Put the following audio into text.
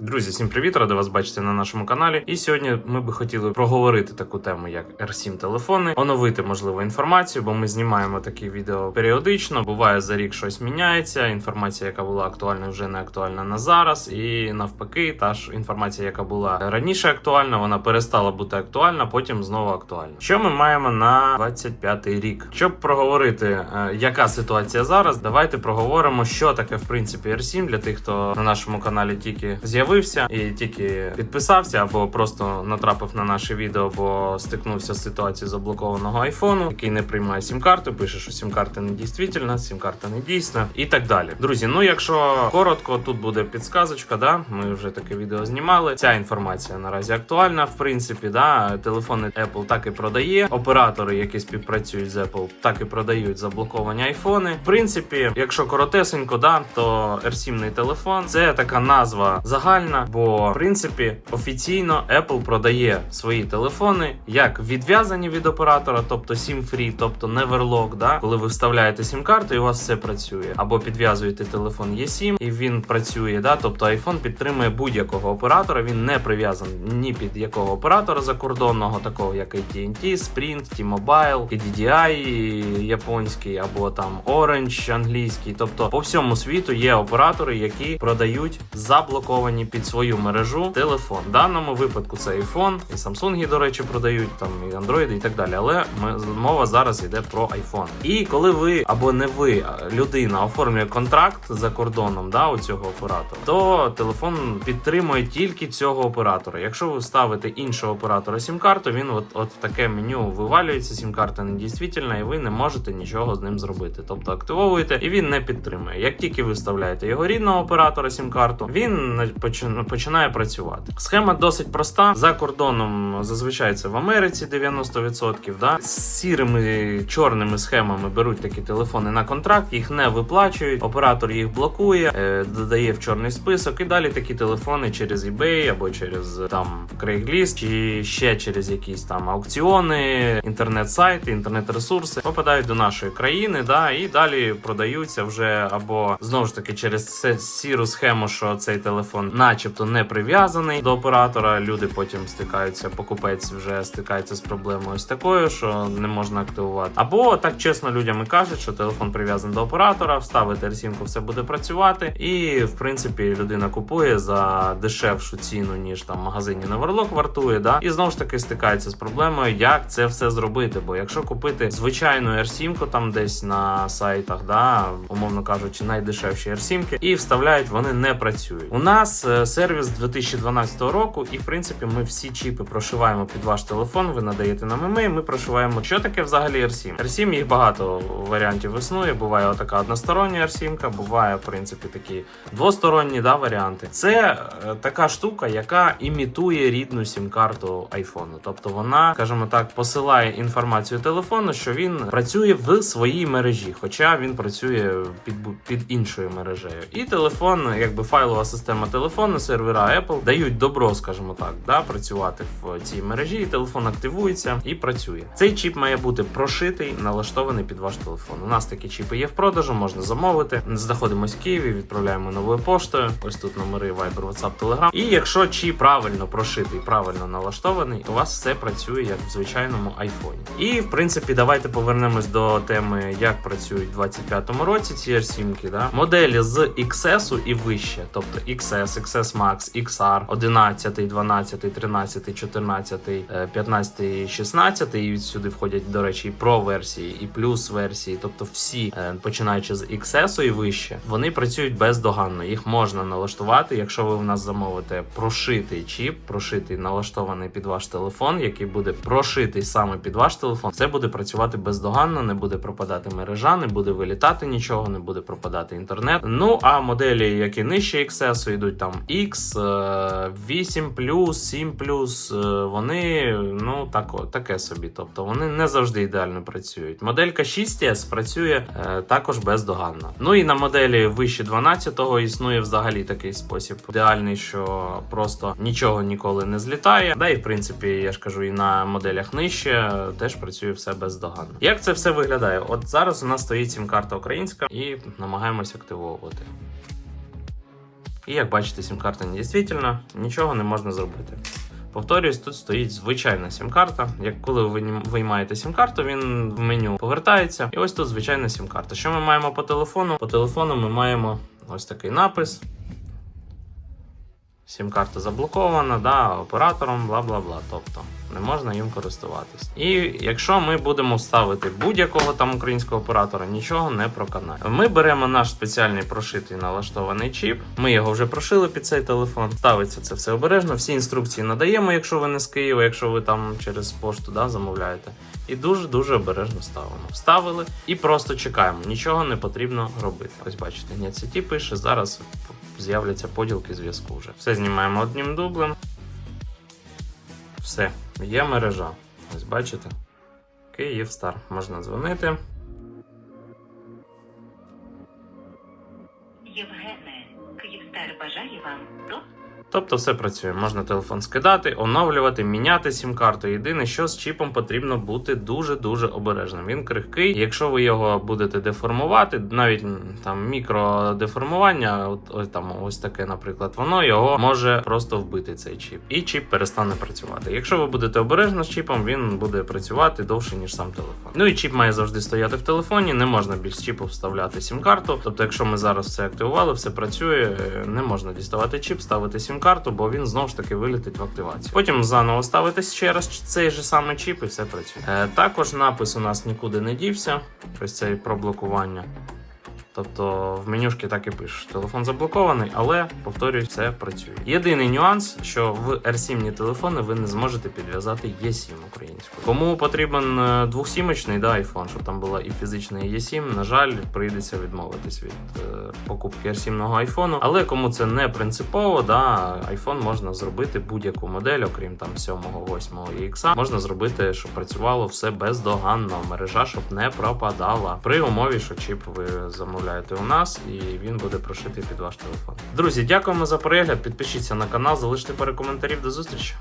Друзі, всім привіт! Радий вас бачити на нашому каналі. І сьогодні ми би хотіли проговорити таку тему, як R7 телефони, оновити можливо інформацію, бо ми знімаємо такі відео періодично. Буває за рік щось міняється. Інформація, яка була актуальна, вже не актуальна на зараз. І навпаки, та ж інформація, яка була раніше актуальна, вона перестала бути актуальна, потім знову актуальна. Що ми маємо на 25-й рік? Щоб проговорити, е, яка ситуація зараз, давайте проговоримо, що таке в принципі R7 для тих, хто на нашому каналі тільки з'явився і тільки підписався, або просто натрапив на наше відео, бо стикнувся з ситуацією заблокованого айфону, який не приймає сім-карту, пише, що сім-карта не дійсна, сім-карта не дійсна і так далі. Друзі, ну якщо коротко, тут буде підсказочка, да, ми вже таке відео знімали. Ця інформація наразі актуальна, в принципі, да, телефони Apple так і продає. Оператори, які співпрацюють з Apple, так і продають заблоковані айфони. В принципі, якщо коротесенько, да, то R7 телефон це така назва загальна, бо в принципі офіційно Apple продає свої телефони як відв'язані від оператора, тобто SIM-free, тобто Neverlock, да, коли ви вставляєте сім-карту і у вас все працює, або підв'язуєте телефон eSIM і він працює. Да, тобто iPhone підтримує будь-якого оператора. Він не прив'язаний ні під якого оператора закордонного, такого як AT&T, Sprint, T-Mobile, KDDI японський, або там Orange англійський. Тобто по всьому світу є оператори, які продають заблоковані під свою мережу телефон. В даному випадку це iPhone, і Samsung, до речі, продають там і Android і так далі. Але мова зараз йде про iPhone. І коли ви або не ви, людина оформлює контракт за кордоном, да, у цього оператора, то телефон підтримує тільки цього оператора. Якщо ви ставите іншого оператора сім-карту, він от, от в таке меню вивалюється, сім-карта недійствительна, і ви не можете нічого з ним зробити. Тобто активовуєте, і він не підтримує. Як тільки ви вставляєте його рідного оператора сім-карту, він на- почи- починає працювати. Схема досить проста. За кордоном зазвичай це в Америці 90%. Да? З сірими чорними схемами беруть такі телефони на контракт, їх не виплачують. Оператор їх блокує, е, додає в чорний список, і далі такі телефони через eBay або через там Craigslist, чи ще через якісь там аукціони, інтернет-сайти, інтернет-ресурси попадають до нашої країни, да, і далі продаються вже або знову ж таки через сіру схему, що цей телефон, начебто, не прив'язаний до оператора. Люди потім стикаються, покупець вже стикається з проблемою з такою, що не можна активувати. Або так чесно людям і кажуть, що телефон прив'язаний до оператора, вставити r все буде працювати, і в принципі людина купує за дешевшу ціну, ніж там в магазині Neverlock вартує. Да? І знову ж таки стикається з проблемою, як це все зробити. Бо якщо купити звичайну R7 там десь на сайтах, да, умовно кажучи, найдешевші R7, і вставляють, вони не працюють. У нас сервіс 2012 року, і в принципі ми всі чіпи прошиваємо під ваш телефон. Ви надаєте нам імей, ми прошиваємо. Що таке взагалі R7? R7 їх багато варіантів існує. Буває така одностороння R7, буває в принципі такі двосторонні да, варіанти. Це е, така штука, яка імітує рідну сім-карту айфону. Тобто вона, скажімо так, посилає інформацію телефону, що він працює в своїй мережі, хоча він працює під, під іншою мережею. І телефон, якби файлова система телефону, сервера Apple дають добро, скажімо так, да, працювати в цій мережі, і телефон активується і працює. Цей чіп має бути прошитий, налаштований під ваш телефон. У нас такі чіпи є в продажу, можна замовити. Знаходимось в Києві, відправляємо новою поштою. Ось тут номери Viber, WhatsApp, Telegram. І якщо чіп правильно прошитий, правильно налаштований, у вас все працює як в звичайному айфоні. І в принципі, давайте повернемось до теми, як працюють в 25-му році ці R7. Да? Моделі з XS і вище, тобто XS, XS Max, XR, 11, 12, 13, 14, е, 15, 16, і сюди входять, до речі, і Pro версії, і плюс версії, тобто всі, е, починаючи з XS і вище, вони працюють бездоганно. Їх можна налаштувати, якщо ви в нас замовите прошитий чіп, прошитий налаштований під ваш телефон, який буде прошитий саме під ваш телефон, це буде працювати бездоганно, не буде пропадати мережа, не буде вилітати нічого, не буде пропадати інтернет. Ну а моделі, які нижче XS, йдуть там X, е, 8 7 е, вони ну так, таке собі. Тобто вони не завжди ідеально працюють. Моделька 6S працює е, також бездоганно. Ну і на моделі вище 12-го існує взагалі такий спосіб ідеальний, що просто нічого ніколи не злітає. Да, і в принципі, я ж кажу, і на моделях нижче теж працює все бездоганно. Як це все виглядає? От зараз у нас стоїть сім-карта українська і намагаємось активовувати. І як бачите, сім-карта не дійсно, нічого не можна зробити. Повторюсь, тут стоїть звичайна сім-карта. Як коли ви виймаєте сім-карту, він в меню повертається. І ось тут звичайна сім-карта. Що ми маємо по телефону? По телефону ми маємо ось такий напис. Сім-карта заблокована, да, оператором, бла бла бла. Тобто не можна їм користуватись. І якщо ми будемо вставити будь-якого там українського оператора, нічого не проканає. Ми беремо наш спеціальний прошитий налаштований чіп. Ми його вже прошили під цей телефон. Ставиться це все обережно. Всі інструкції надаємо, якщо ви не з Києва, якщо ви там через пошту да, замовляєте. І дуже дуже обережно ставимо. Вставили і просто чекаємо. Нічого не потрібно робити. Ось бачите, NetCT пише зараз. З'являться поділки зв'язку вже. Все знімаємо одним дублем. Все, є мережа. Ось бачите. Київстар. Можна дзвонити. Євгене, Київстар бажає вам до Тобто все працює. Можна телефон скидати, оновлювати, міняти сім-карту. Єдине, що з чіпом потрібно бути дуже-дуже обережним. Він крихкий. Якщо ви його будете деформувати, навіть там мікродеформування, от ось там ось таке, наприклад, воно його може просто вбити цей чіп, і чіп перестане працювати. Якщо ви будете обережно з чіпом, він буде працювати довше ніж сам телефон. Ну і чіп має завжди стояти в телефоні. Не можна більш чіпу вставляти сім-карту. Тобто, якщо ми зараз все активували, все працює, е, не можна діставати чіп, ставити сім-карту, бо він знову ж таки вилітить в активацію. Потім заново ставити ще раз цей же самий чіп і все працює. Е, також напис у нас нікуди не дівся. Ось цей про блокування. Тобто в менюшки так і пишеш, телефон заблокований, але повторюсь, все працює. Єдиний нюанс, що в R7 телефони ви не зможете підв'язати E7 українською. Кому потрібен е, двохсімочний да, iPhone, щоб там була і фізична і E7, на жаль, прийдеться відмовитись від е, покупки R7 айфону. Але кому це не принципово, да, iPhone можна зробити будь-яку модель, окрім там 7, 8 і X, можна зробити, щоб працювало все бездоганно. Мережа щоб не пропадала. При умові, що чіп ви замовляєте у нас, і він буде прошитий під ваш телефон. Друзі, дякуємо за перегляд. Підпишіться на канал, залиште пару коментарів. До зустрічі.